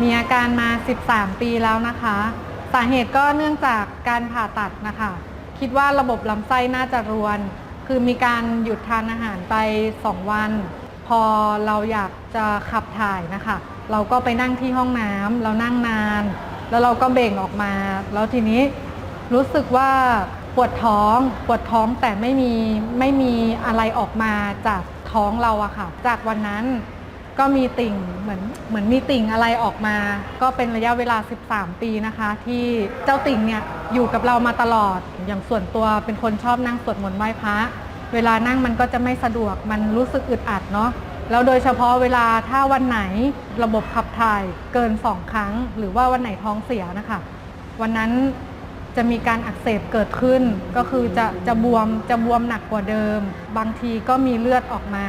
มีอาการมา 13 ปีแล้วนะคะ สาเหตุก็เนื่องจากการผ่าตัดนะคะ คิดว่าระบบลำไส้น่าจะรวน คือมีการหยุดทานอาหารไป 2 วัน พอเราอยากจะขับถ่ายนะคะ เราก็ไปนั่งที่ห้องน้ำเรานั่งนาน แล้วเราก็เบ่งออกมา แล้วทีนี้รู้สึกว่าปวดท้อง ปวดท้องแต่ไม่มีไม่มีอะไรออกมาจากท้องเราอะค่ะ จากวันนั้น ก็มีติ่งเหมือนเหมือนมีติ่งอะไรออกมา ก็เป็นระยะเวลา 13 ปีนะคะ ที่เจ้าติ่งเนี่ยอยู่กับเรามาตลอด อย่างส่วนตัวเป็นคนชอบนั่งสวดมนต์ไหว้พระเวลานั่งมันก็จะไม่สะดวกมันรู้สึกอึดอัดเนาะแล้วโดยเฉพาะเวลาถ้าวันไหนระบบขับถ่ายเกิน2ครั้ง หรือว่าวันไหนท้องเสียนะคะ วันนั้น จะมีการอักเสบเกิดขึ้น ก็คือจะจะบวมจะบวมหนักกว่าเดิม บางทีก็มีเลือดออกมา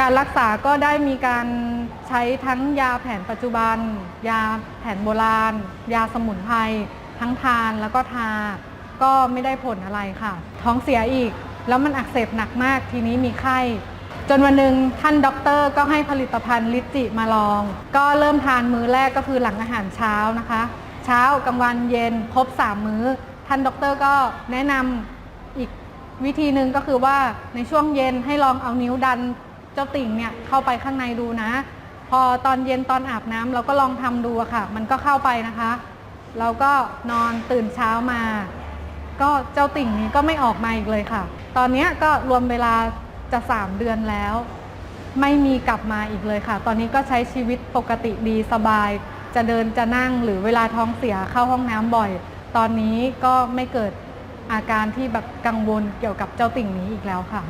การรักษาก็ได้มีการใช้ทั้งยาแผนปัจจุบัน ยาแผนโบราณ ยาสมุนไพรทั้งทานแล้วก็ทา ก็ไม่ได้ผลอะไรค่ะ ท้องเสียอีก แล้วมันอักเสบหนักมากทีนี้มีไข้ จนวันหนึ่งท่านด็อกเตอร์ก็ให้ผลิตภัณฑ์ลิจิมาลอง ก็เริ่มทานมื้อแรกก็คือหลังอาหารเช้านะคะ เช้ากลางวันเย็นครบ 3 มื้อ ท่านด็อกเตอร์ก็แนะนำอีกวิธีหนึ่งก็คือว่าในช่วงเย็นให้ลองเอานิ้วดันเจ้าติ่งเนี่ยเข้าไปข้างในดูนะ พอตอนเย็นตอนอาบน้ำเราก็ลองทำดูค่ะ มันก็เข้าไปนะคะ เราก็นอนตื่นเช้ามา ก็เจ้าติ่งนี้ก็ไม่ออกมาอีกเลยค่ะ ตอนนี้ก็รวมเวลาจะ 3 เดือนแล้ว ไม่มีกลับมาอีกเลยค่ะ ตอนนี้ก็ใช้ชีวิตปกติดีสบาย จะเดินจะนั่งหรือเวลาท้องเสียเข้าห้องน้ำบ่อย ตอนนี้ก็ไม่เกิดอาการที่แบบกังวลเกี่ยวกับเจ้าติ่งนี้อีกแล้วค่ะ